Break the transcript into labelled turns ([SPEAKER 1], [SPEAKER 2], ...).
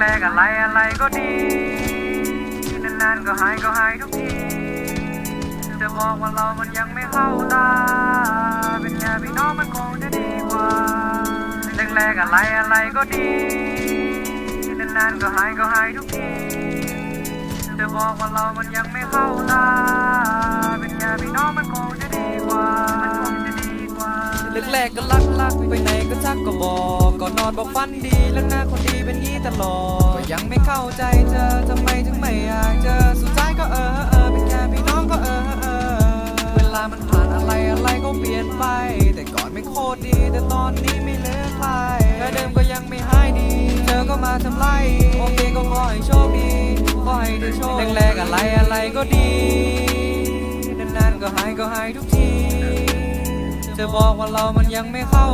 [SPEAKER 1] แรกๆอะไรอะไรก็ดี นานๆก็หายก็หายทุกที จะบอกว่าเรามันยังไม่เข้าตา เป็นแค่พี่น้องมันคงจะดีกว่า แรกๆอะไรอะไรก็ดี นานๆก็หายก็หายทุกที จะบอกว่าเรามันยังไม่เข้าตา เป็นแค่พี่น้องมันคงจะดีกว่า มันคงจะดีกว่า
[SPEAKER 2] แรกๆก็รักรักไปไหนก็ชักก็บอกก่อนนอนบอกฝันดีแล้วหน้าคนดี ตลอดก็ยังไม่เข้าใจเธอทำไมถึงไม่อยากเจอสุดท้ายก็เออเออเป็นแค่พี่น้องก็เออเออเวลามันผ่านอะไรอะไรก็เปลี่ยนไป แต่ก่อนไม่โคตรดี แต่ตอนนี้ไม่เหลือใครแค่เดิมก็ยังไม่หายดี เธอก็มาทำไรโอเคก็ขอให้โชคดีขอให้เธอโชคแรกๆอะไรอะไรก็ดีนานๆก็หายก็หายทุกทีจะบอกว่าเรามันยังไม่เข้า